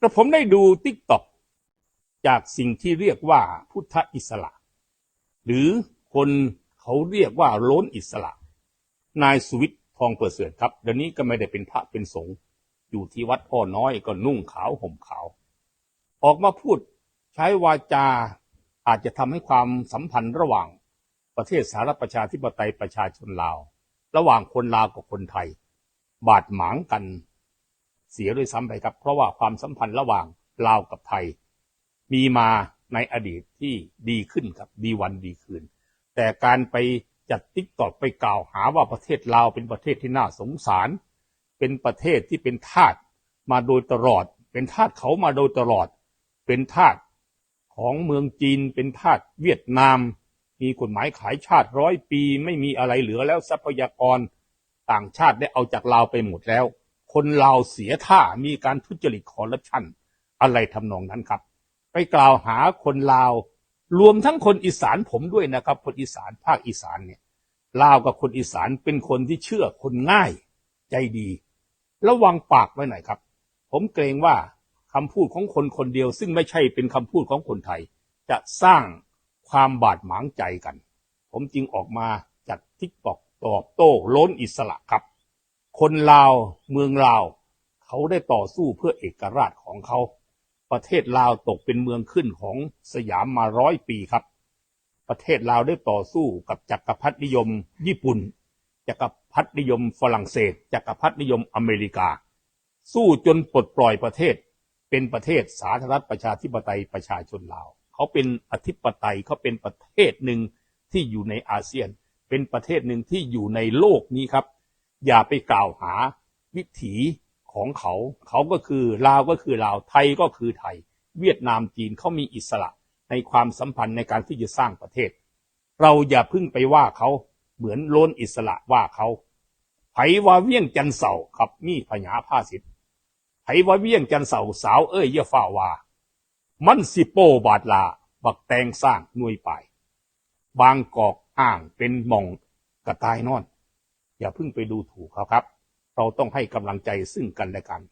กระผมได้ดูติ๊กต็อกจากสิ่งที่เรียกว่าพุทธอิสระ หรือคนเขาเรียกว่าล้นอิสระ นายสุวิทย์ทองเประเสริฐครับเดี๋ยวนี้ก็ไม่ได้เป็นพระเป็นสงฆ์อยู่ที่วัดพ่อน้อยก็นุ่งขาวห่มขาว ออกมาพูดใช้วาจาอาจจะทำให้ความสัมพันธ์ระหว่างประเทศสหรัฐประชาธิปไตยประชาชนลาว ระหว่างคนลาวกับคนไทย บาดหมางกัน เสียด้วยซ้ำไปครับ เพราะว่าความสัมพันธ์ระหว่างลาวกับไทย มีมาในอดีตที่ดีขึ้นครับดีวันดีคืน แต่การไปจัดติ๊กตอกไปกล่าวหาว่าประเทศลาวเป็นประเทศที่น่าสงสาร เป็นประเทศที่เป็นทาสมาโดยตลอด เป็นทาสเขามาโดยตลอด เป็นทาสของเมืองจีน เป็นทาสเวียดนาม มีกฎหมายขายชาติร้อยปี ไม่มีอะไรเหลือแล้วทรัพยากรต่างชาติได้เอาจากลาวไปหมดแล้ว คนลาวเสียท่ามีการทุจริตคอร์รัปชันอะไรทำนองนั้นครับ ไปกล่าวหาคนลาว รวมทั้งคนอีสานผมด้วยนะครับ คนอีสานภาคอีสานเนี่ยลาวกับคนอีสานเป็นคนที่เชื่อคนง่ายใจดี ระวังปากไว้หน่อยครับ ผมเกรงว่าคำพูดของคนคนเดียว ซึ่งไม่ใช่เป็นคำพูดของคนไทย จะสร้างความบาดหมางใจกัน ผมจึงออกมาจัดทิกตอกตอบโต้ล้นอิสระครับ คนลาวเมืองลาว เขาได้ต่อสู้เพื่อเอกราชของเขา ประเทศลาวตกเป็นเมืองขึ้นของสยามมาร้อยปีครับ ประเทศลาวได้ต่อสู้กับจักรพรรดินิยม ญี่ปุ่น จักรพรรดินิยมฝรั่งเศส จักรพรรดินิยมอเมริกา สู้จนปลดปล่อยประเทศ เป็นประเทศสาธารณรัฐประชาธิปไตยประชาชนลาว เขาเป็นอธิปไตยเขาเป็นประเทศหนึ่งที่อยู่ในอาเซียน เป็นประเทศหนึ่งที่อยู่ในโลกนี้ครับ อย่าไปกล่าวหาวิถีของเขา เขาก็คือลาวก็คือลาวไทยก็คือไทย เวียดนามจีนเขามีอิสระในความสัมพันธ์ในการที่จะสร้างประเทศ เราอย่าพึ่งไปว่าเขาเหมือนโลนอิสระว่าเขาไผว่าเวียงจันเสาครับมีพญาผ้าสิทธิ์ไผว่าเวียงจันเสาสาวเอ้ยอย่าฝ่าว่า มันสิโปบาดลา บักแตงสร้างหน่วยไปบางกอกอ้างเป็นหมองกระตายนอน อย่าเพิ่งไปดูถูกเขาครับ เราต้องให้กำลังใจซึ่งกันและกัน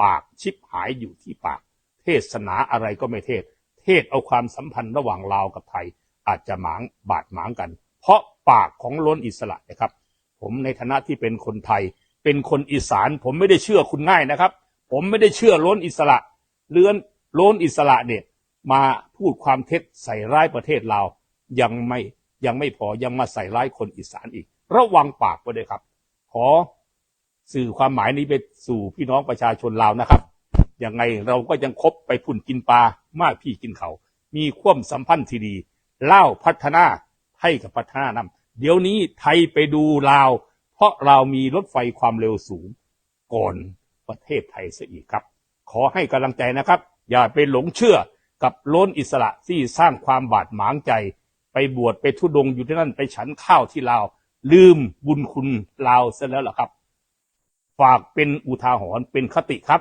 ปากชิบหายอยู่ที่ปาก เทศนาอะไรก็ไม่เทศ เทศเอาความสัมพันธ์ระหว่างลาวกับไทย อาจจะหมางบาดหมางกัน เพราะปากของล้นอิสระนะครับ ผมในฐานะที่เป็นคนไทย เป็นคนอีสาน ผมไม่ได้เชื่อคุณง่ายนะครับ ผมไม่ได้เชื่อล้นอิสระ เลื่อนล้นอิสระเนี่ยมาพูดความเท็จใส่ร้ายประเทศเราวยังไม่ ยังไม่พอยังมาใส่ร้ายคนอีสานอีก ระวังปากไว้ด้วยครับ ขอสื่อความหมายนี้ไปสู่พี่น้องประชาชนลาวนะครับยังไงเราก็ยังคบไปพุ่นกินปลามากพี่กินเขา มีความสัมพันธ์ที่ดีเล่าพัฒนาให้กับพัฒนานำเดี๋ยวนี้ไทยไปดูลาว เพราะเรามีรถไฟความเร็วสูง ก่อนประเทศไทยซะอีกครับ ขอให้กำลังใจนะครับ อย่าไปหลงเชื่อกับล้นอิสระที่สร้างความบาดหมางใจ ไปบวชไปทุดงค์อยู่ที่นั่นไปฉันข้าวที่ลาว ลืมบุญคุณลาวซะแล้วล่ะครับ ฝากเป็นอุทาหรณ์เป็นคติครับ